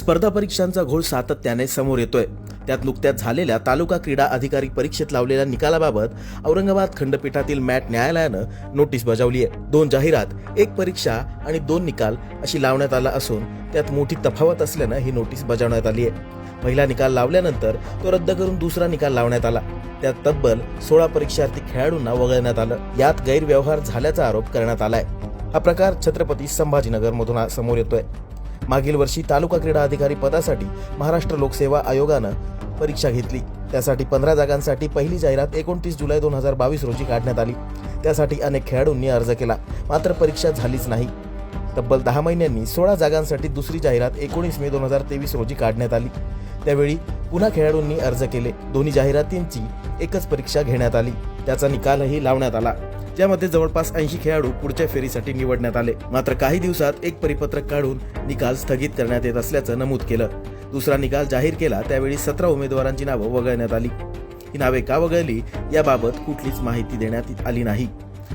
स्पर्धा परीक्षांचा घोळ सातत्याने समोर येतोय. त्यात नुकत्याच झालेल्या तालुका क्रीडा अधिकारी परीक्षेत लावलेल्या निकालाबाबत औरंगाबाद खंडपीठातील मॅट न्यायालयानं नोटीस बजावली आहे दोन जाहिरात एक परीक्षा आणि दोन निकाल अशी लावण्यात आला असून त्यात मोठी तफावत असल्यानं ही नोटीस बजावण्यात आली आहे पहिला निकाल लावल्यानंतर तो रद्द करून दुसरा निकाल लावण्यात आला. त्यात तब्बल सोळा परीक्षार्थी खेळाडूंना वगळण्यात आलं. यात गैरव्यवहार झाल्याचा आरोप करण्यात आलाय. हा प्रकार छत्रपती संभाजीनगर मधून समोर येतोय. मागील वर्षी तालुका क्रीडा अधिकारी पदासाठी महाराष्ट्र लोकसेवा आयोगानं परीक्षा घेतली. त्यासाठी पंधरा जागांसाठी पहिली जाहिरात एकोणतीस जुलै दोन हजार बावीस रोजी काढण्यात आली. त्यासाठी अनेक खेळाडूंनी अर्ज केला. मात्र परीक्षा झालीच नाही. तब्बल दहा महिन्यांनी सोळा जागांसाठी दुसरी जाहिरात एकोणीस मे दोन हजार तेवीस रोजी काढण्यात आली. त्यावेळी पुन्हा खेळाडूंनी अर्ज केले. दोन्ही जाहिरातींची एकच परीक्षा घेण्यात आली. त्याचा निकालही लावण्यात आला. ज्यामध्ये जवळपास ऐंशी खेळाडू पुढच्या फेरीसाठी निवडण्यात आले. मात्र काही दिवसात एक परिपत्रक काढून निकाल स्थगित करण्यात येत असल्याचं नमूद केलं. दुसरा निकाल जाहीर केला त्यावेळी सतरा उमेदवारांची नावं वगळण्यात आली. ही नावे का वगळली याबाबत कुठलीच माहिती देण्यात आली नाही.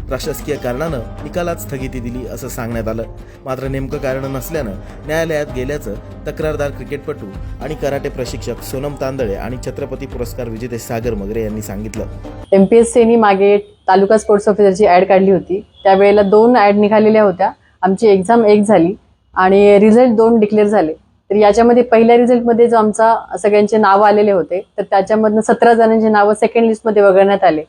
प्रशासकीय कारणानं निकालात स्थगिती दिली असं सांगण्यात आलं. मात्र नेमकं कारण नसल्यानं न्यायालयात गेल्याचं तक्रारदार क्रिकेटपटू आणि कराटे प्रशिक्षक सोनम तांदळे आणि छत्रपती पुरस्कार विजेते सागर मगरे यांनी सांगितलं. एमपीएससीनी मागे तालुका स्पोर्ट्स ऑफिसरची ॲड काढली होती. त्यावेळेला दोन ॲड निघालेल्या होत्या. आमची एक्झाम एक झाली आणि रिझल्ट दोन डिक्लेअर झाले. तर याच्यामध्ये पहिल्या रिझल्टमध्ये जो आमचा सगळ्यांचे नावं आलेले होते तर त्याच्यामधनं सतरा जणांचे नावं सेकंड लिस्टमध्ये वगळण्यात आले.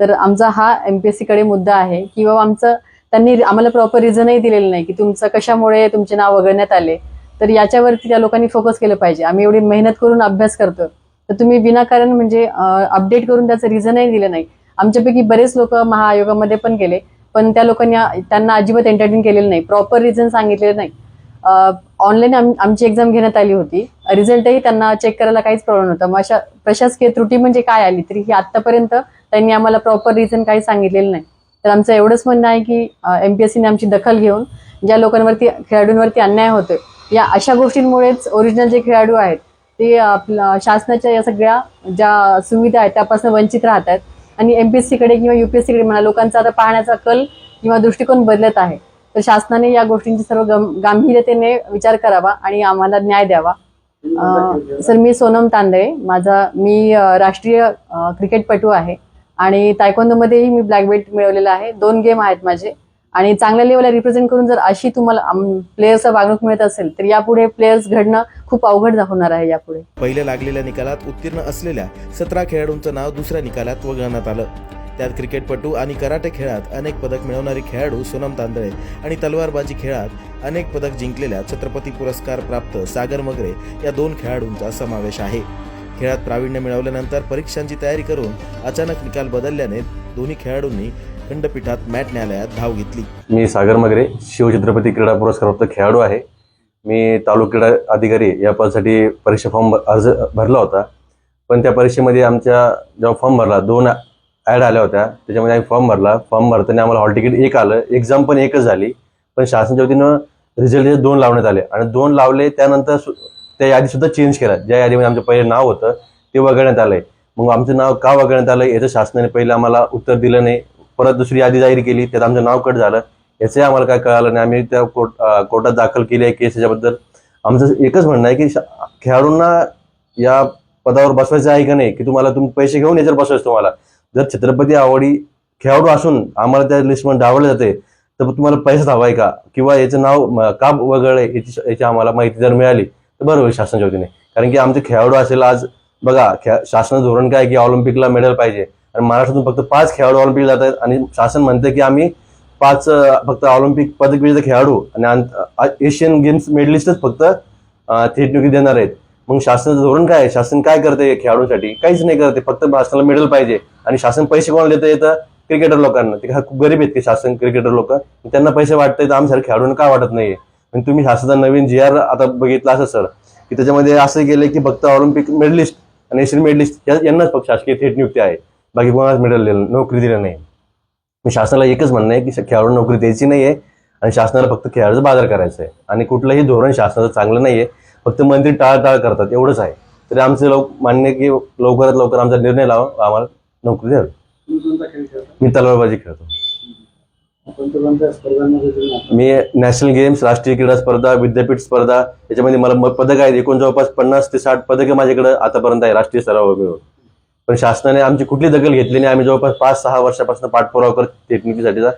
तर आमचा हा एम पी एस सीकडे मुद्दा आहे की बाबा आमचं त्यांनी आम्हाला प्रॉपर रिझनही दिलेलं नाही की तुमचं कशामुळे तुमचे नाव वगळण्यात आले. तर याच्यावरती त्या लोकांनी फोकस केलं पाहिजे. आम्ही एवढी मेहनत करून अभ्यास करतो तर तुम्ही विनाकारण म्हणजे अपडेट करून त्याचं रिझनही दिलं नाही. आमच्यापैकी बरेच लोक महाआयोगामध्ये पण गेले पण त्या लोकांनी त्यांना अजिबात एंटरटेन केलेलं नाही. प्रॉपर रिझन सांगितलेलं नाही. ऑनलाईन आमची एक्झाम घेण्यात आली होती. रिझल्टही त्यांना चेक करायला काहीच प्रॉब्लेम नव्हता. मग अशा प्रशासकीय त्रुटी म्हणजे काय आली तरी ही आतापर्यंत त्यांनी आम्हाला प्रॉपर रिझन काही सांगितलेलं नाही. तर आमचं एवढंच म्हणणं आहे की एमपीएससीने आमची दखल घेऊन ज्या लोकांवरती खेळाडूंवरती अन्याय होतोय या अशा गोष्टींमुळेच ओरिजिनल जे खेळाडू आहेत ते आपलं शासनाच्या या सगळ्या ज्या सुविधा आहेत त्यापासून वंचित राहतात आणि एमपीएससीकडे किंवा युपीएससीकडे म्हणा लोकांचा आता पाहण्याचा कल किंवा दृष्टिकोन बदलत आहे. तर शासनाने या गोष्टींची सर्व गांभीर्यतेने विचार करावा आणि आम्हाला न्याय द्यावा. सर मी सोनम तांदळे. माझा मी राष्ट्रीय क्रिकेटपटू आहे. आणि तायकोंदोमध्येही मी ब्लॅक बेल्ट मिळवलेला आहे. दोन गेम आहेत माझे. आणि चांगल्या लेवलला रिप्रेझेंट करून जर अशी तुम्हाला प्लेयर्सचा वागणूक मिळत असेल तर यापुढे प्लेयर्स घडणं खूप अवघड होणार आहे यापुढे. पहिल्या लागलेल्या निकालात उत्तीर्ण असलेल्या सतरा खेळाडूंचं नाव दुसऱ्या निकालात वगळण्यात आलं. त्यात क्रिकेटपटू आणि कराटे खेळात अनेक पदक मिळवणारी खेळाडू सोनम तांदळे आणि तलवारबाजी खेळात अनेक पदक जिंकलेल्या छत्रपती पुरस्कार प्राप्त सागर मगरे या दोन खेळाडूंचा समावेश आहे. खेळात प्रावीण्य मिळवल्यानंतर परीक्षांची तयारी करून अचानक निकाल बदलल्याने दोन्ही खेळाडूंनी खंडपीठात मॅट न्यायालयात धाव घेतली. मी सागर मगरे शिवछत्रपती क्रीडा पुरस्कारप्राप्त खेळाडू आहे. मी तालुका क्रीडा अधिकारी या पदासाठी परीक्षा फॉर्म अर्ज भरला होता. पण त्या परीक्षेमध्ये आमच्या जेव्हा फॉर्म भरला दोन ॲड आल्या होत्या. त्याच्यामध्ये आम्ही फॉर्म भरला. फॉर्म भरताना आम्हाला हॉल तिकीट एक आलं. एक्झाम पण एकच झाली. पण शासनाच्या वतीनं रिझल्ट दोन लावण्यात आले. आणि दोन लावले त्यानंतर सु- त्या यादीसुद्धा चेंज केला. ज्या यादीमध्ये आमचं पहिले नाव होतं ते वगळण्यात आहे मग आमचं नाव का वगळण्यात आलं याचं शासनाने पहिलं आम्हाला उत्तर दिलं नाही. परत दुसरी यादी जाहीर केली त्यात आमचं नाव कट झालं. याचंही आम्हाला काय कळालं नाही. आम्ही त्या कोर्ट कोर्टात दाखल केली आहे केस याच्याबद्दल. आमचं एकच म्हणणं आहे की खेळाडूंना या पदावर बसवायचं आहे का नाही की तुम्हाला तुम्ही पैसे घेऊन याच्यावर बसवायचं तुम्हाला. जर छत्रपती आवडी खेळाडू असून आम्हाला त्या लिस्टमध्ये डावलं जाते तर तुम्हाला पैसा हवा आहे का? किंवा याचं नाव का वगळलं याची याची आम्हाला माहिती जर मिळाली तर बरं होईल शासनाच्या वतीने. कारण की आमचे खेळाडू असेल आज बघा खे शासन धोरण काय आहे की ऑलिम्पिकला मेडल पाहिजे. आणि महाराष्ट्रातून फक्त पाच खेळाडू ऑलिम्पिक जात आहेत आणि शासन म्हणते की आम्ही पाच फक्त ऑलिम्पिक पदक विजेते खेळाडू आणि एशियन गेम्स मेडलिस्टच फक्त थेट नियुक्ती देणार आहेत. मग शासनाचं धोरण काय आहे? शासन काय करते खेळाडूंसाठी? काहीच नाही करते फक्त शासनाला मेडल पाहिजे. आणि शासन पैसे कोणाला देता येतं क्रिकेटर लोकांना. ते खूप गरीब आहेत की शासन क्रिकेटर लोक. त्यांना पैसे वाटत तर आमच्या खेळाडूंना का वाटत नाहीये? पण तुम्ही शासनाचा नवीन जी आर आता बघितला असं सर की त्याच्यामध्ये असं केलं की फक्त ऑलिम्पिक मेडलिस्ट आणि एशियन मेडलिस्ट यांनाच फक्त शासकीय थेट नियुक्ती आहे. बाकी कोणालाच मिळालेलं नोकरी दिली नाही. मी शासनाला एकच म्हणणं आहे की खेळाडू नोकरी द्यायची नाहीये आणि शासनाला फक्त खेळाडूचा बाजार करायचा आहे आणि कुठलंही धोरण शासनाचं चांगलं नाहीये फक्त मंत्री टाळाटाळ करतात एवढंच आहे. तरी आमचे लोक मान्य आहे की लवकरात लवकर आमचा निर्णय लावा आम्हाला नोकरी द्यावी. मी तलवारबाजी खेळतो. मी नॅशनल गेम्स राष्ट्रीय क्रीडा स्पर्धा विद्यापीठ स्पर्धा याच्यामध्ये मला पदक आहेत एकूण जवळपास पन्नास ते साठ पदक माझ्याकडे आतापर्यंत आहे राष्ट्रीय स्तरावर मिळून. पण शासनाने आमची कुठली दखल घेतली नाही. आम्ही जवळपास पाच सहा वर्षापासून पाठपुरावा करत टेक्निकीसाठीचा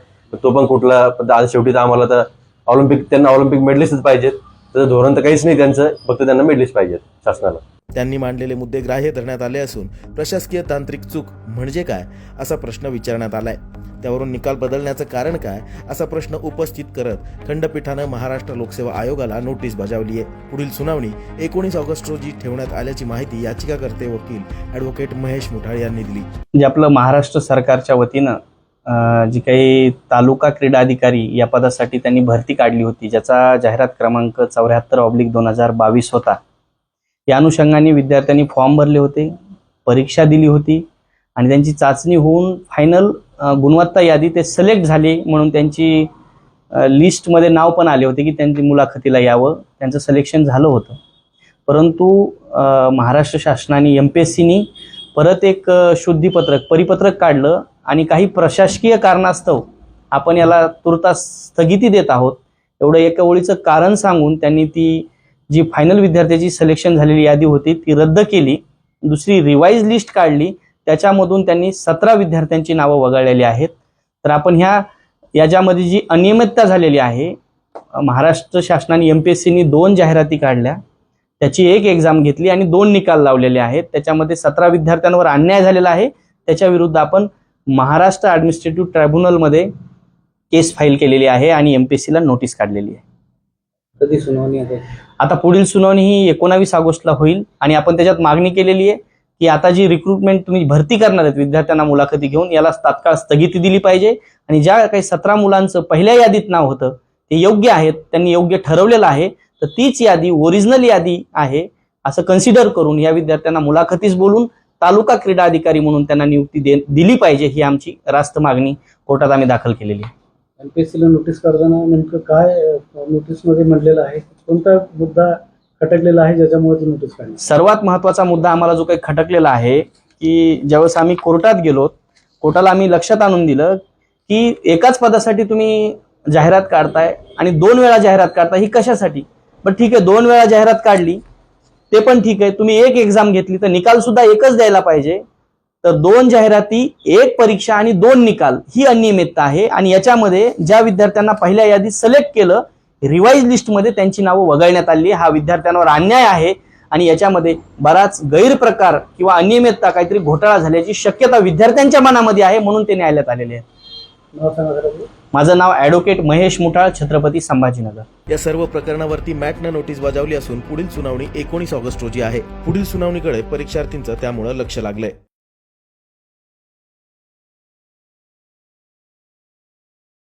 तो पण कुठला पण आज शेवटी तर आम्हाला तर ऑलिम्पिक त्यांना ऑलिम्पिक मेडलिस्टच पाहिजेत. त्याचं धोरण तर काहीच नाही त्यांचं फक्त त्यांना मेडलिस्ट पाहिजेत शासनाला. त्यांनी मांडलेले मुद्दे ग्राह्य धरण्यात आले असून प्रशासकीय तांत्रिक चूक म्हणजे काय असा प्रश्न विचारण्यात आलाय. त्यावरून निकाल बदलण्याचं कारण काय असा प्रश्न उपस्थित करत खंडपीठानं महाराष्ट्र लोकसेवा आयोगाला नोटीस बजावली आहे. पुढील सुनावणी एकोणीस ऑगस्ट रोजी ठेवण्यात आल्याची माहिती याचिकाकर्ते वकील ॲडव्होकेट महेश मुठाळे यांनी दिली. म्हणजे आपलं महाराष्ट्र सरकारच्या वतीनं जी काही तालुका क्रीडा अधिकारी या पदासाठी त्यांनी भरती काढली होती ज्याचा जाहिरात क्रमांक चौऱ्याहत्तर ऑब्लिक दोन हजार बावीस होता. या अनुषंगाने विद्यार्थ्यांनी फॉर्म भरले होते परीक्षा दिली होती आणि त्यांची चाचणी होऊन फायनल गुणवत्ता यादी ते सिलेक्ट झाले म्हणून त्यांची लिस्टमध्ये नाव पण आले होते की त्यांची मुलाखतीला यावं. त्यांचं सिलेक्शन झालं होतं. परंतु महाराष्ट्र शासनाने एम पी एस सीनी परत एक शुद्धीपत्रक परिपत्रक काढलं आणि काही प्रशासकीय कारणास्तव आपण याला तुर्तास स्थगिती देत आहोत. एवढं एका ओळीचं कारण सांगून त्यांनी ती जी फायनल विद्यार्थ्याची सिलेक्शन झालेली यादी होती ती रद्द केली. दुसरी रिवाईज लिस्ट काढली. त्याच्यामधून त्यांनी सतरा विद्यार्थ्यांची नावं वगळलेली आहेत. तर आपण ह्या याच्यामध्ये जी अनियमितता झालेली आहे महाराष्ट्र शासनाने एम पी एस सीनी दोन जाहिराती काढल्या. त्याची एक एक्झाम घेतली आणि दोन निकाल लावलेले आहेत. त्याच्यामध्ये सतरा विद्यार्थ्यांवर अन्याय झालेला आहे. त्याच्या विरुद्ध आपण महाराष्ट्र ॲडमिनिस्ट्रेटिव्ह ट्रायब्युनलमध्ये केस फाईल केलेली आहे आणि एम पी एस सीला नोटीस काढलेली आहे. कधी सुनावणी आता पुढील सुनावणी ही एकोणावीस ऑगस्टला होईल आणि आपण त्याच्यात मागणी केलेली आहे की आता जी रिक्रुटमेंट तुम्ही भरती करणार आहेत विद्यार्थ्यांना मुलाखती घेऊन याला तात्काळ स्थगिती दिली पाहिजे. आणि ज्या काही सतरा मुलांचं पहिल्या यादीत नाव होतं ते योग्य आहेत त्यांनी योग्य ठरवलेलं आहे तर तीच यादी ओरिजिनल यादी आहे असं कन्सिडर करून या विद्यार्थ्यांना मुलाखतीस बोलून तालुका क्रीडा अधिकारी म्हणून त्यांना नियुक्ती दे दिली पाहिजे ही आमची रास्त मागणी कोर्टात आम्ही दाखल केलेली आहे. एमपीएससीला नोटीस करताना नेमकं काय नोटीसमध्ये म्हणलेलं आहे? कोणता मुद्दा खटकलेला आहे ज्याच्यामुळे ती नोटीस काढली. सर्वात महत्त्वाचा मुद्दा आम्हाला जो काही खटकलेला आहे की ज्यावेळेस आम्ही कोर्टात गेलो कोर्टाला आम्ही लक्षात आणून दिलं की एकाच पदासाठी तुम्ही जाहिरात काढताय आणि दोन वेळा जाहिरात काढताय ही कशासाठी? पण ठीक आहे दोन वेळा जाहिरात काढली ते पण ठीक आहे तुम्ही एक एक्झाम घेतली तर निकाल सुद्धा एकच द्यायला पाहिजे. तर दोन जाहिराती एक परीक्षा आणि दोन निकाल ही अनियमितता आहे. आणि याच्यामध्ये ज्या विद्यार्थ्यांना पहिल्या यादीत सिलेक्ट केलं रिवाईज लिस्टमध्ये त्यांची नावं वगळण्यात आली. हा विद्यार्थ्यांवर अन्याय आहे आणि याच्यामध्ये बराच गैरप्रकार किंवा अनियमितता काहीतरी घोटाळा झाल्याची शक्यता विद्यार्थ्यांच्या मनामध्ये आहे म्हणून ते न्यायालयात आलेले आहे नाव सांगा जरा ते. माझं नाव ॲडव्होकेट महेश मुठाळ छत्रपती संभाजीनगर. या सर्व प्रकरणावरती मॅटनं नोटीस बजावली असून पुढील सुनावणी एकोणीस ऑगस्ट रोजी आहे. पुढील सुनावणीकडे परीक्षार्थींचं त्यामुळे लक्ष लागलंय.